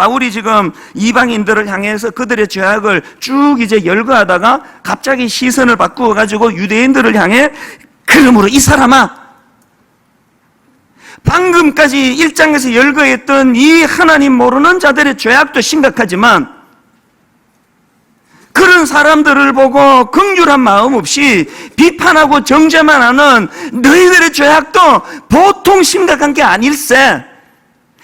바울이 지금 이방인들을 향해서 그들의 죄악을 쭉 이제 열거하다가 갑자기 시선을 바꾸어 가지고 유대인들을 향해 그러므로 이 사람아 방금까지 일장에서 열거했던 이 하나님 모르는 자들의 죄악도 심각하지만 그런 사람들을 보고 긍휼한 마음 없이 비판하고 정죄만 하는 너희들의 죄악도 보통 심각한 게 아닐세.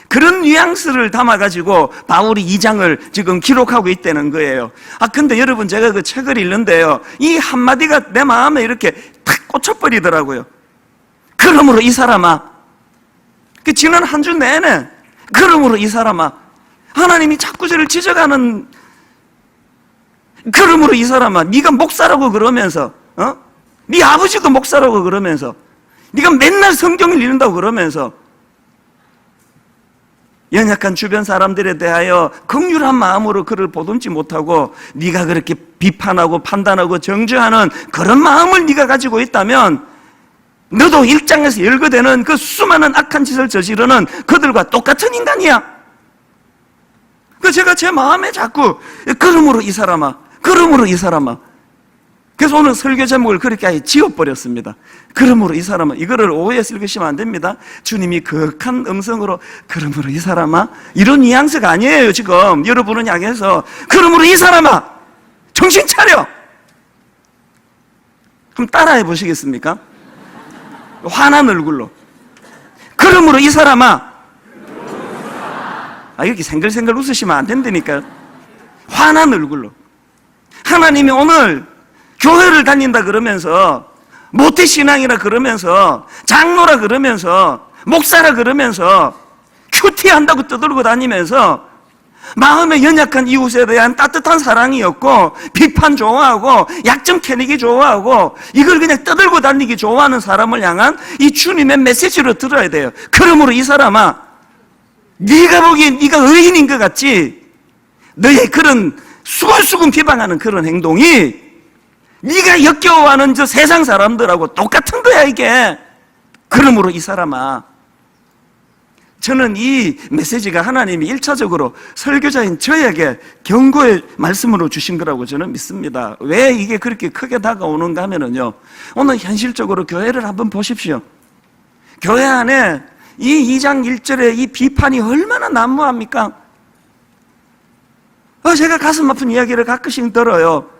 그런 뉘앙스를 담아가지고 바울이 이 장을 지금 기록하고 있다는 거예요. 아, 근데 여러분 제가 그 책을 읽는데요. 이 한마디가 내 마음에 이렇게 탁 꽂혀버리더라고요. 그러므로 이 사람아. 그 지난 한 주 내내 그러므로 이 사람아. 하나님이 자꾸 저를 지적하는 그러므로 이 사람아, 네가 목사라고 그러면서, 어? 네 아버지도 목사라고 그러면서, 네가 맨날 성경을 읽는다고 그러면서, 연약한 주변 사람들에 대하여 긍휼한 마음으로 그를 보듬지 못하고 네가 그렇게 비판하고 판단하고 정죄하는 그런 마음을 네가 가지고 있다면 너도 일장에서 열거되는 그 수많은 악한 짓을 저지르는 그들과 똑같은 인간이야. 그 제가 제 마음에 자꾸 그러므로 이 사람아 그러므로 이 사람아. 그래서 오늘 설교 제목을 그렇게 아예 지워버렸습니다. 그러므로 이 사람아. 이거를 오해해서 읽으시면 안 됩니다. 주님이 극한 음성으로, 그러므로 이 사람아. 이런 뉘앙스가 아니에요, 지금. 여러분은 향해서, 그러므로 이 사람아. 정신 차려! 그럼 따라해 보시겠습니까? 화난 얼굴로. 그러므로 이 사람아. 아, 이렇게 생글생글 웃으시면 안 된다니까요. 화난 얼굴로. 하나님이 오늘 교회를 다닌다 그러면서 모태신앙이라 그러면서 장로라 그러면서 목사라 그러면서 큐티 한다고 떠들고 다니면서 마음의 연약한 이웃에 대한 따뜻한 사랑이 없고 비판 좋아하고 약점 캐내기 좋아하고 이걸 그냥 떠들고 다니기 좋아하는 사람을 향한 이 주님의 메시지로 들어야 돼요. 그러므로 이 사람아 네가 보기엔 네가 의인인 것 같지 너의 그런 수근수근 비방하는 그런 행동이 네가 역겨워하는 저 세상 사람들하고 똑같은 거야 이게 그러므로 이 사람아 저는 이 메시지가 하나님이 일차적으로 설교자인 저에게 경고의 말씀으로 주신 거라고 저는 믿습니다 왜 이게 그렇게 크게 다가오는가 하면은요 오늘 현실적으로 교회를 한번 보십시오 교회 안에 이 2장 1절의 이 비판이 얼마나 난무합니까? 어, 제가 가슴 아픈 이야기를 가끔씩 들어요.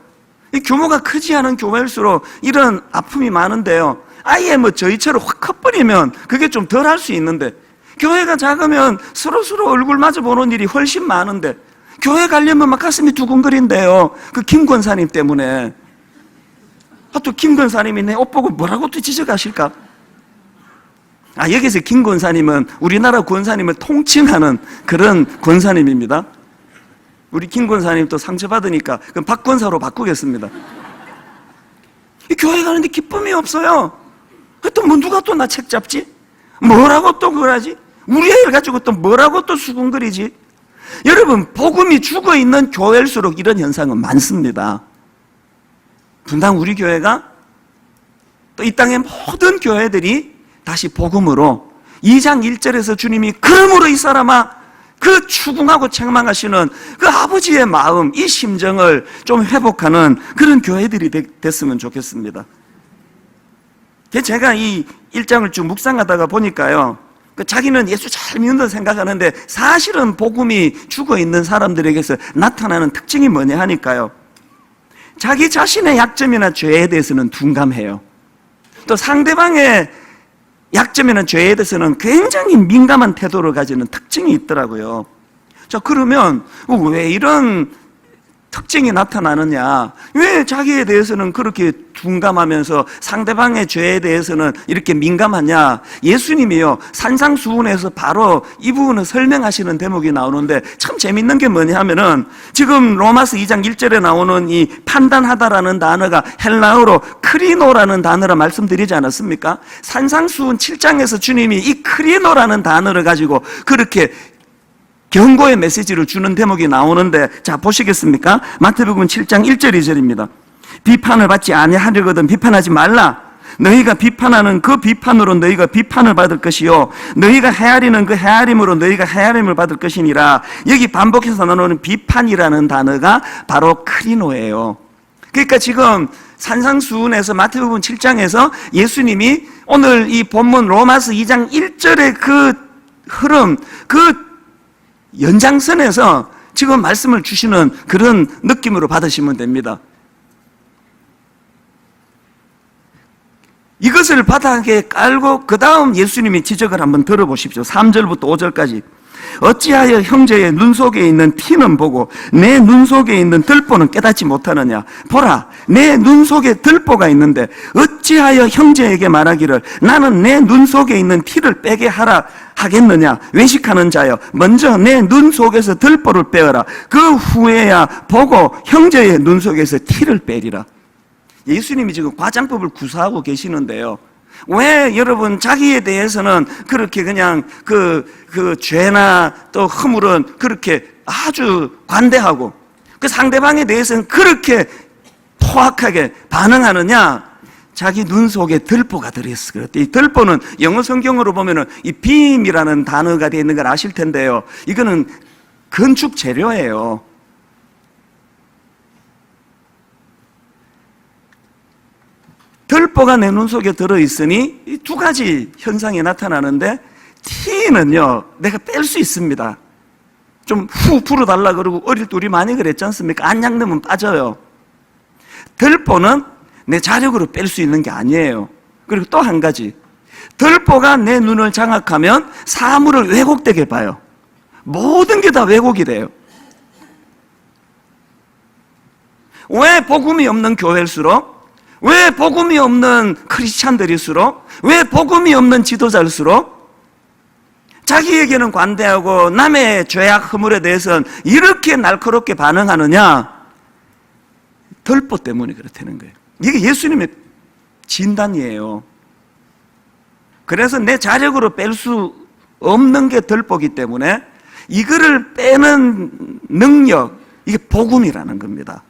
이 규모가 크지 않은 교회일수록 이런 아픔이 많은데요. 아예 뭐 저희처럼 확 커버리면 그게 좀 덜 할 수 있는데, 교회가 작으면 서로 서로 얼굴 마주 보는 일이 훨씬 많은데, 교회 가려면 막 가슴이 두근거린대요. 그 김 권사님 때문에. 아, 또 김 권사님이 내 옷 보고 뭐라고 또 지적하실까? 아, 여기서 김 권사님은 우리나라 권사님을 통칭하는 그런 권사님입니다. 우리 김 권사님 또 상처받으니까 그럼 박 권사로 바꾸겠습니다. 이 교회 가는데 기쁨이 없어요. 또 뭐 누가 또 나 책 잡지? 뭐라고 또 그러지? 우리 애를 가지고 또 뭐라고 또 수군거리지? 여러분, 복음이 죽어 있는 교회일수록 이런 현상은 많습니다. 분당 우리 교회가 또 이 땅의 모든 교회들이 다시 복음으로 2장 1절에서 주님이 그러므로 이 사람아 그 추궁하고 책망하시는 그 아버지의 마음, 이 심정을 좀 회복하는 그런 교회들이 됐으면 좋겠습니다. 제가 이 일장을 쭉 묵상하다가 보니까요. 그 자기는 예수 잘 믿는다 생각하는데 사실은 복음이 죽어 있는 사람들에게서 나타나는 특징이 뭐냐 하니까요. 자기 자신의 약점이나 죄에 대해서는 둔감해요. 또 상대방의 약점이나 죄에 대해서는 굉장히 민감한 태도를 가지는 특징이 있더라고요. 자, 그러면 왜 이런 특징이 나타나느냐? 왜 자기에 대해서는 그렇게 둔감하면서 상대방의 죄에 대해서는 이렇게 민감하냐? 예수님이요, 산상수훈에서 바로 이 부분을 설명하시는 대목이 나오는데 참 재밌는 게 뭐냐 하면은 지금 로마스 2장 1절에 나오는 이 판단하다라는 단어가 헬라어로 크리노라는 단어라 말씀드리지 않았습니까? 산상수훈 7장에서 주님이 이 크리노라는 단어를 가지고 그렇게 경고의 메시지를 주는 대목이 나오는데 자 보시겠습니까? 마태복음 7장 1절 2절입니다. 비판을 받지 아니하려거든 비판하지 말라. 너희가 비판하는 그 비판으로 너희가 비판을 받을 것이요 너희가 헤아리는 그 헤아림으로 너희가 헤아림을 받을 것이니라 여기 반복해서 나오는 비판이라는 단어가 바로 크리노예요 그러니까 지금 산상수훈에서 마태복음 7장에서 예수님이 오늘 이 본문 로마서 2장 1절의 그 흐름 그 연장선에서 지금 말씀을 주시는 그런 느낌으로 받으시면 됩니다. 이것을 바닥에 깔고 그 다음 예수님이 지적을 한번 들어보십시오. 3절부터 5절까지. 어찌하여 형제의 눈 속에 있는 티는 보고 내 눈 속에 있는 들보는 깨닫지 못하느냐? 보라, 내 눈 속에 들보가 있는데 어찌하여 형제에게 말하기를 나는 내 눈 속에 있는 티를 빼게 하라 하겠느냐? 외식하는 자여, 먼저 내 눈 속에서 들보를 빼어라. 그 후에야 보고 형제의 눈 속에서 티를 빼리라. 예수님이 지금 과장법을 구사하고 계시는데요. 왜 여러분 자기에 대해서는 그렇게 그냥 그, 그 죄나 또 허물은 그렇게 아주 관대하고 그 상대방에 대해서는 그렇게 포악하게 반응하느냐? 자기 눈 속에 들보가 들어있어. 그랬대. 이 들보는 영어 성경으로 보면은 이 빔이라는 단어가 되어 있는 걸 아실 텐데요. 이거는 건축 재료예요. 들보가 내눈 속에 들어있으니 이 두 가지 현상이 나타나는데 티는요 내가 뺄 수 있습니다. 좀 후 불어달라 그러고 어릴 때 우리 많이 그랬지 않습니까? 안약 넣으면 빠져요. 들보는 내 자력으로 뺄 수 있는 게 아니에요. 그리고 또 한 가지. 들보가 내 눈을 장악하면 사물을 왜곡되게 봐요. 모든 게 다 왜곡이 돼요. 왜 복음이 없는 교회일수록 왜 복음이 없는 크리스찬들일수록? 왜 복음이 없는 지도자일수록? 자기에게는 관대하고 남의 죄악 허물에 대해서는 이렇게 날카롭게 반응하느냐? 덜보 때문에 그렇다는 거예요. 이게 예수님의 진단이에요. 그래서 내 자력으로 뺄 수 없는 게 덜보기 때문에 이거를 빼는 능력 이게 복음이라는 겁니다